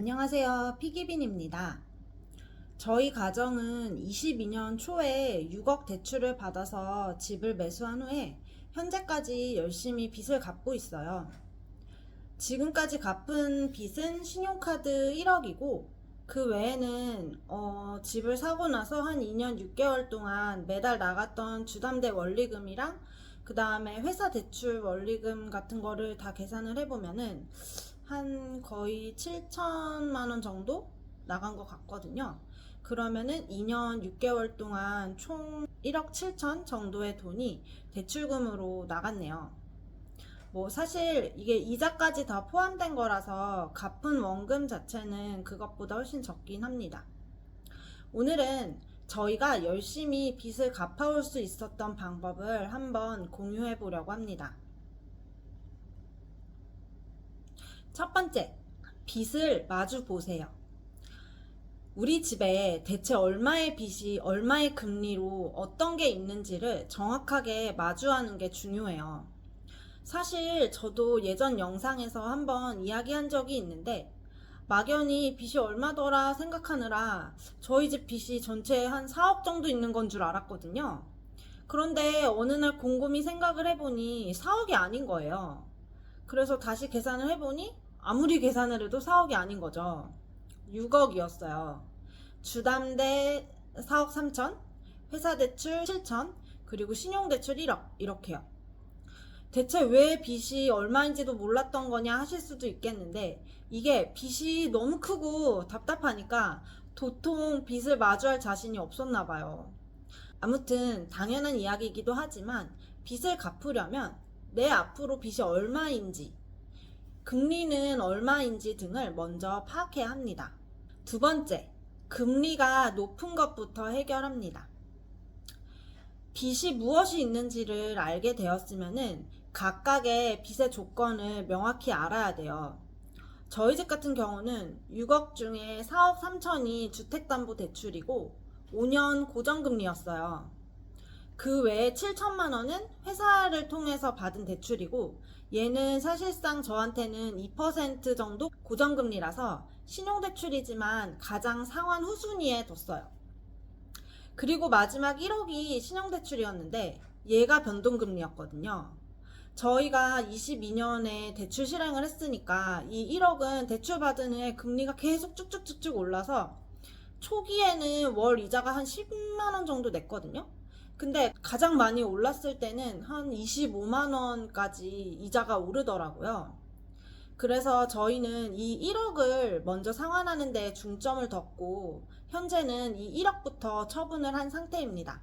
안녕하세요. 피기빈입니다. 저희 가정은 22년 초에 6억 대출을 받아서 집을 매수한 후에 현재까지 열심히 빚을 갚고 있어요. 지금까지 갚은 빚은 신용카드 1억이고 그 외에는 어, 집을 사고 나서 한 2년 6개월 동안 매달 나갔던 주담대 원리금이랑 그 다음에 회사 대출 원리금 같은 거를 다 계산을 해보면은 한 거의 7천만 원 정도 나간 것 같거든요. 그러면은 2년 6개월 동안 총 1억 7천 정도의 돈이 대출금으로 나갔네요. 뭐 사실 이게 이자까지 다 포함된 거라서 갚은 원금 자체는 그것보다 훨씬 적긴 합니다. 오늘은 저희가 열심히 빚을 갚아올 수 있었던 방법을 한번 공유해 보려고 합니다. 첫 번째, 빚을 마주 보세요. 우리 집에 대체 얼마의 빚이 얼마의 금리로 어떤 게 있는지를 정확하게 마주하는 게 중요해요. 사실 저도 예전 영상에서 한번 이야기한 적이 있는데 막연히 빚이 얼마더라 생각하느라 저희 집 빚이 전체에 한 4억 정도 있는 건 줄 알았거든요. 그런데 어느 날 곰곰이 생각을 해보니 4억이 아닌 거예요. 그래서 다시 계산을 해보니 아무리 계산을 해도 4억이 아닌 거죠. 6억이었어요. 주담대 4억 3천, 회사 대출 7천, 그리고 신용대출 1억, 이렇게요. 대체 왜 빚이 얼마인지도 몰랐던 거냐 하실 수도 있겠는데, 이게 빚이 너무 크고 답답하니까 도통 빚을 마주할 자신이 없었나 봐요. 아무튼 당연한 이야기이기도 하지만 빚을 갚으려면 내 앞으로 빚이 얼마인지, 금리는 얼마인지 등을 먼저 파악해야 합니다. 두 번째, 금리가 높은 것부터 해결합니다. 빚이 무엇이 있는지를 알게 되었으면은 각각의 빚의 조건을 명확히 알아야 돼요. 저희 집 같은 경우는 6억 중에 4억 3천이 주택담보대출이고 5년 고정금리였어요. 그 외에 7천만 원은 회사를 통해서 받은 대출이고 얘는 사실상 저한테는 2% 정도 고정금리라서 신용대출이지만 가장 상환 후순위에 뒀어요. 그리고 마지막 1억이 신용대출이었는데 얘가 변동금리였거든요. 저희가 22년에 대출 실행을 했으니까 이 1억은 대출 받은 후에 금리가 계속 쭉쭉쭉쭉 올라서 초기에는 월 이자가 한 10만원 정도 냈거든요. 근데 가장 많이 올랐을 때는 한 25만 원까지 이자가 오르더라고요. 그래서 저희는 이 1억을 먼저 상환하는 데 중점을 뒀고 현재는 이 1억부터 처분을 한 상태입니다.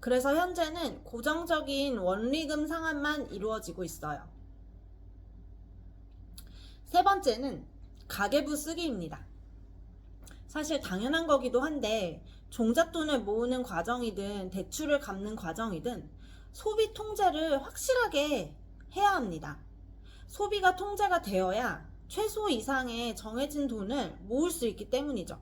그래서 현재는 고정적인 원리금 상환만 이루어지고 있어요. 세 번째는 가계부 쓰기입니다. 사실 당연한 거기도 한데 종잣돈을 모으는 과정이든 대출을 갚는 과정이든 소비 통제를 확실하게 해야 합니다. 소비가 통제가 되어야 최소 이상의 정해진 돈을 모을 수 있기 때문이죠.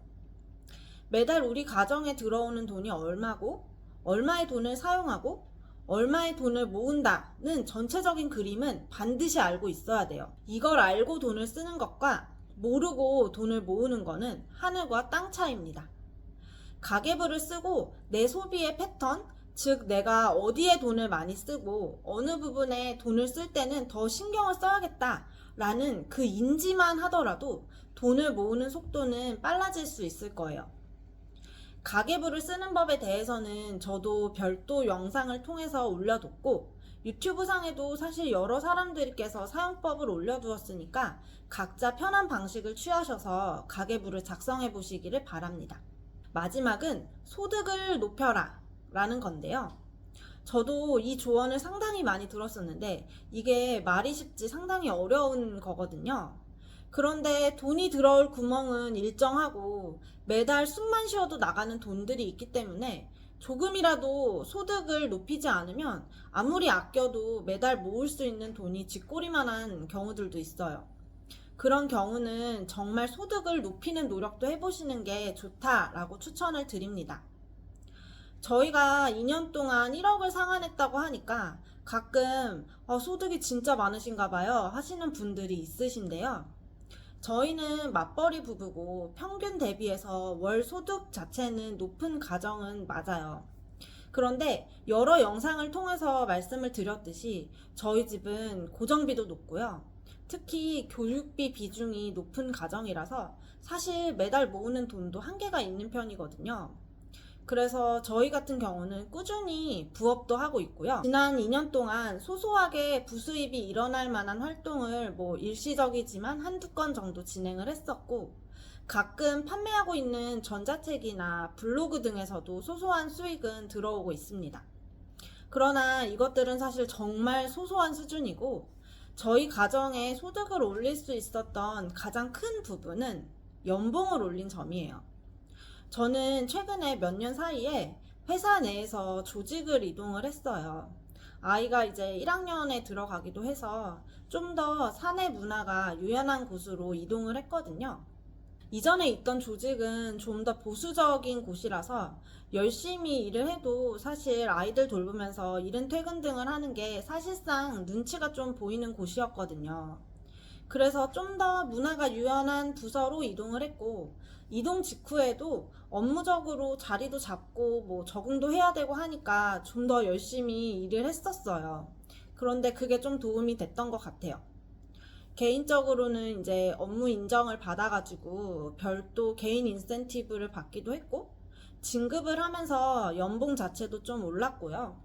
매달 우리 가정에 들어오는 돈이 얼마고, 얼마의 돈을 사용하고, 얼마의 돈을 모은다는 전체적인 그림은 반드시 알고 있어야 돼요. 이걸 알고 돈을 쓰는 것과 모르고 돈을 모으는 거는 하늘과 땅 차이입니다. 가계부를 쓰고 내 소비의 패턴, 즉 내가 어디에 돈을 많이 쓰고 어느 부분에 돈을 쓸 때는 더 신경을 써야겠다 라는 그 인지만 하더라도 돈을 모으는 속도는 빨라질 수 있을 거예요. 가계부를 쓰는 법에 대해서는 저도 별도 영상을 통해서 올려뒀고 유튜브 상에도 사실 여러 사람들께서 사용법을 올려두었으니까 각자 편한 방식을 취하셔서 가계부를 작성해 보시기를 바랍니다. 마지막은 소득을 높여라 라는 건데요. 저도 이 조언을 상당히 많이 들었었는데 이게 말이 쉽지 상당히 어려운 거거든요. 그런데 돈이 들어올 구멍은 일정하고 매달 숨만 쉬어도 나가는 돈들이 있기 때문에 조금이라도 소득을 높이지 않으면 아무리 아껴도 매달 모을 수 있는 돈이 쥐꼬리만한 경우들도 있어요. 그런 경우는 정말 소득을 높이는 노력도 해보시는 게 좋다라고 추천을 드립니다. 저희가 2년 동안 1억을 상환했다고 하니까 가끔 어, 소득이 진짜 많으신가 봐요 하시는 분들이 있으신데요. 저희는 맞벌이 부부고 평균 대비해서 월 소득 자체는 높은 가정은 맞아요. 그런데 여러 영상을 통해서 말씀을 드렸듯이 저희 집은 고정비도 높고요. 특히 교육비 비중이 높은 가정이라서 사실 매달 모으는 돈도 한계가 있는 편이거든요. 그래서 저희 같은 경우는 꾸준히 부업도 하고 있고요. 지난 2년 동안 소소하게 부수입이 일어날 만한 활동을 뭐 일시적이지만 한두 건 정도 진행을 했었고, 가끔 판매하고 있는 전자책이나 블로그 등에서도 소소한 수익은 들어오고 있습니다. 그러나 이것들은 사실 정말 소소한 수준이고, 저희 가정의 소득을 올릴 수 있었던 가장 큰 부분은 연봉을 올린 점이에요. 저는 최근에 몇 년 사이에 회사 내에서 조직을 이동을 했어요. 아이가 이제 1학년에 들어가기도 해서 좀 더 사내 문화가 유연한 곳으로 이동을 했거든요. 이전에 있던 조직은 좀 더 보수적인 곳이라서 열심히 일을 해도 사실 아이들 돌보면서 이른 퇴근 등을 하는 게 사실상 눈치가 좀 보이는 곳이었거든요. 그래서 좀 더 문화가 유연한 부서로 이동을 했고, 이동 직후에도 업무적으로 자리도 잡고 뭐 적응도 해야 되고 하니까 좀 더 열심히 일을 했었어요. 그런데 그게 좀 도움이 됐던 것 같아요. 개인적으로는 이제 업무 인정을 받아가지고 별도 개인 인센티브를 받기도 했고, 진급을 하면서 연봉 자체도 좀 올랐고요.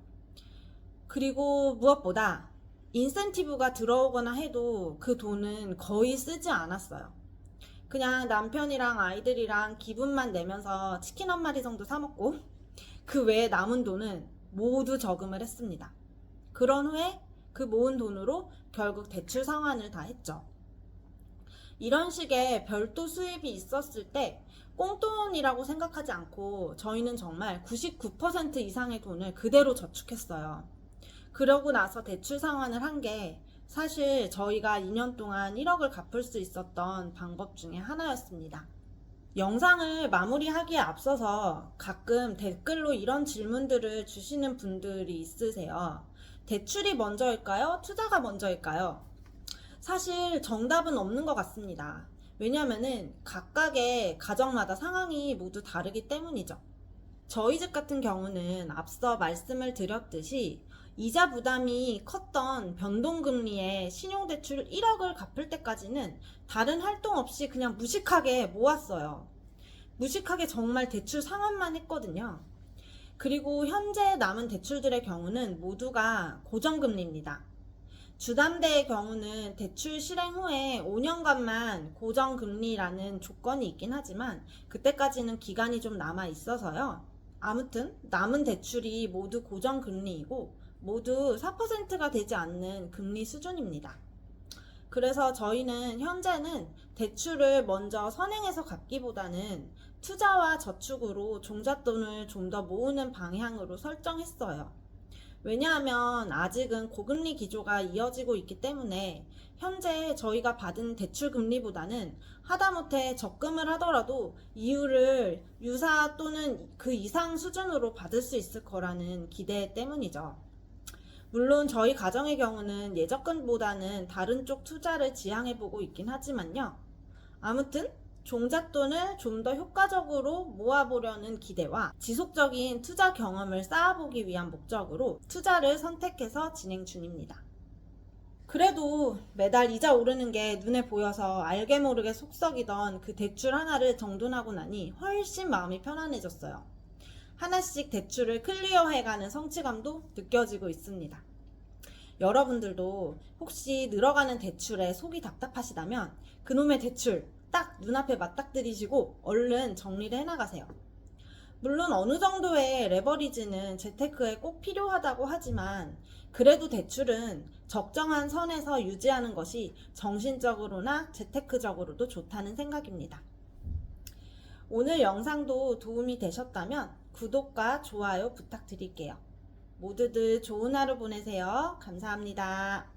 그리고 무엇보다 인센티브가 들어오거나 해도 그 돈은 거의 쓰지 않았어요. 그냥 남편이랑 아이들이랑 기분만 내면서 치킨 한 마리 정도 사먹고 그 외에 남은 돈은 모두 저금을 했습니다. 그런 후에 그 모은 돈으로 결국 대출 상환을 다 했죠. 이런 식의 별도 수입이 있었을 때 꽁돈이라고 생각하지 않고 저희는 정말 99% 이상의 돈을 그대로 저축했어요. 그러고 나서 대출 상환을 한 게 사실 저희가 2년 동안 1억을 갚을 수 있었던 방법 중에 하나였습니다. 영상을 마무리하기에 앞서서 가끔 댓글로 이런 질문들을 주시는 분들이 있으세요. 대출이 먼저일까요? 투자가 먼저일까요? 사실 정답은 없는 것 같습니다. 왜냐면은 각각의 가정마다 상황이 모두 다르기 때문이죠. 저희 집 같은 경우는 앞서 말씀을 드렸듯이 이자 부담이 컸던 변동금리의 신용대출 1억을 갚을 때까지는 다른 활동 없이 그냥 무식하게 모았어요. 무식하게 정말 대출 상환만 했거든요. 그리고 현재 남은 대출들의 경우는 모두가 고정금리입니다. 주담대의 경우는 대출 실행 후에 5년간만 고정금리라는 조건이 있긴 하지만 그때까지는 기간이 좀 남아 있어서요. 아무튼 남은 대출이 모두 고정금리이고 모두 4%가 되지 않는 금리 수준입니다. 그래서 저희는 현재는 대출을 먼저 선행해서 갚기보다는 투자와 저축으로 종잣돈을 좀 더 모으는 방향으로 설정했어요. 왜냐하면 아직은 고금리 기조가 이어지고 있기 때문에 현재 저희가 받은 대출 금리보다는 하다못해 적금을 하더라도 이율을 유사 또는 그 이상 수준으로 받을 수 있을 거라는 기대 때문이죠. 물론 저희 가정의 경우는 예적금보다는 다른 쪽 투자를 지향해보고 있긴 하지만요. 아무튼 종잣돈을 좀 더 효과적으로 모아보려는 기대와 지속적인 투자 경험을 쌓아보기 위한 목적으로 투자를 선택해서 진행 중입니다. 그래도 매달 이자 오르는 게 눈에 보여서 알게 모르게 속썩이던 그 대출 하나를 정돈하고 나니 훨씬 마음이 편안해졌어요. 하나씩 대출을 클리어해가는 성취감도 느껴지고 있습니다. 여러분들도 혹시 늘어가는 대출에 속이 답답하시다면 그놈의 대출 딱 눈앞에 맞닥뜨리시고 얼른 정리를 해나가세요. 물론 어느 정도의 레버리지는 재테크에 꼭 필요하다고 하지만 그래도 대출은 적정한 선에서 유지하는 것이 정신적으로나 재테크적으로도 좋다는 생각입니다. 오늘 영상도 도움이 되셨다면 구독과 좋아요 부탁드릴게요. 모두들 좋은 하루 보내세요. 감사합니다.